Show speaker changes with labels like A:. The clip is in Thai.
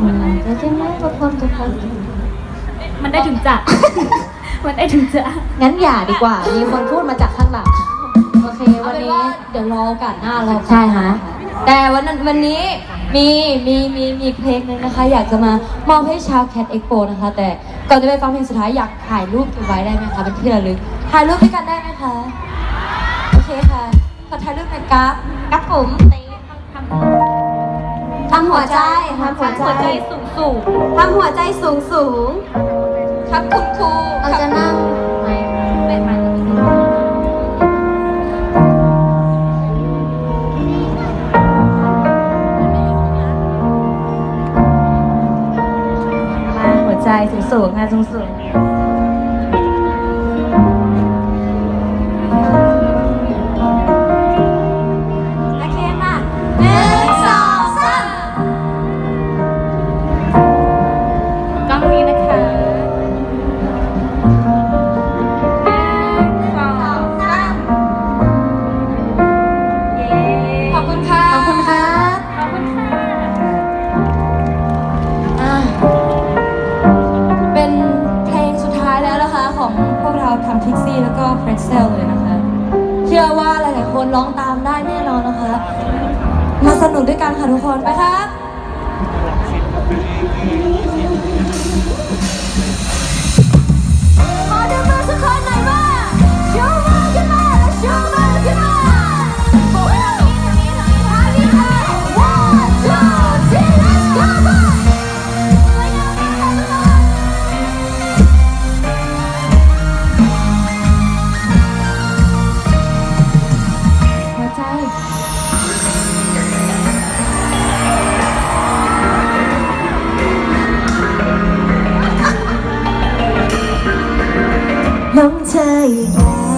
A: อืมจะใช่ไหมทุกคนทุกคน
B: มันได้ถึงจะ มันได้ถึงจะ
A: งั้นอย่าดีกว่า มีคนพูดมาจากข้างหลัง โอเค
C: เอา
A: วัน
C: เป็น
A: นี้
C: ว่าเดี๋ยวรอโอกาสหน้าเรา
A: ใช่ฮะ
C: แต่วันนั้นวันนี้มีมีมีมีเพลงหนึงนะคะ อยากจะมามอบให้ชาวแคทเอ็กโปนะคะ แต่ก่อนจะไปฟังเพลงสุดท้ายอยากถ่ายรูปเก็บไว้ได้ไหมคะเป็นที่ระลึกถ่ายรูปด้วยกันได้ไหมคะ โอเคค่ะ ขอถ่ายรูปหน่อยครับ
A: ครับผม
C: ทำหัวใจทำหัวใจ
B: หัวใจสูงสูง
C: ทำหัวใจสูงสูงครับคุณครู
A: เราจะนั่งไหน
B: เป็นมัน
C: มาหัวใจสูงสูงค่ะสูงสูง แล้วก็เพรสเซลเลยนะคะ เชื่อว่าหลายๆคนร้องตามได้แน่นอนนะคะ มาสนุกด้วยกันค่ะทุกคนไปครับ ใช่